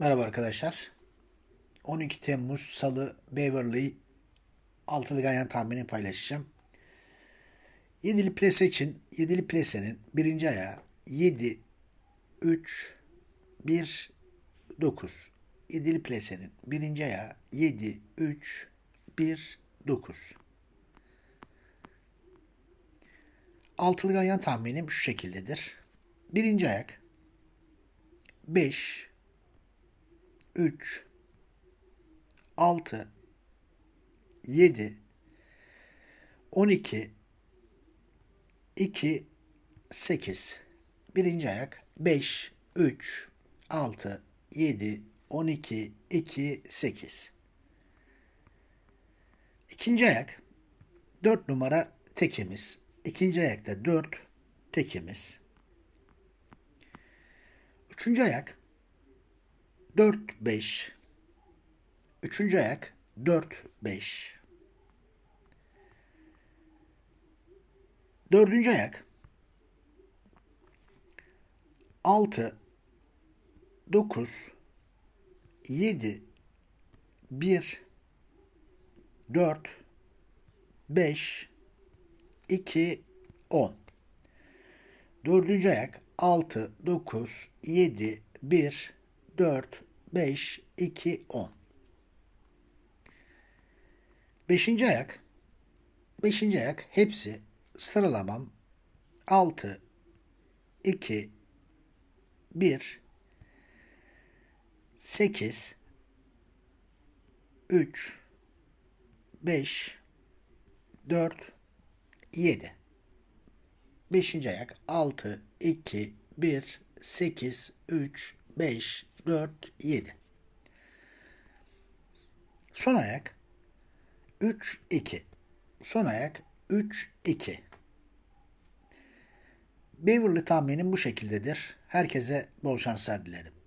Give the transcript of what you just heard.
Merhaba arkadaşlar. 12 Temmuz Salı Beverly altılı ganyan tahmini paylaşacağım. Yedili plase için yedili plasenin birinci ayağı 7 3 1 9. Yedili plasenin birinci ayağı 7 3 1 9. Altılı ganyan tahminim şu şekildedir. Birinci ayak 5 3 6 7 12 2 8 Birinci ayak 5 3 6 7 12 2 8 İkinci ayak 4 numara tekimiz. İkinci ayakta 4 tekimiz. Üçüncü ayak 4 5 Üçüncü ayak 4 5 Dördüncü ayak 6 9 7 1 4 5 2 10 Dördüncü ayak 6 9 7 1 4 5 2 10 Beşinci ayak. Beşinci ayak hepsi sıralamam. 6 2 1 8 3 5 4 7 Beşinci ayak 6 2 1 8 3 5 4 7 Son ayak 3 2 Son ayak 3 2 Beverly tahminim bu şekildedir. Herkese bol şanslar dilerim.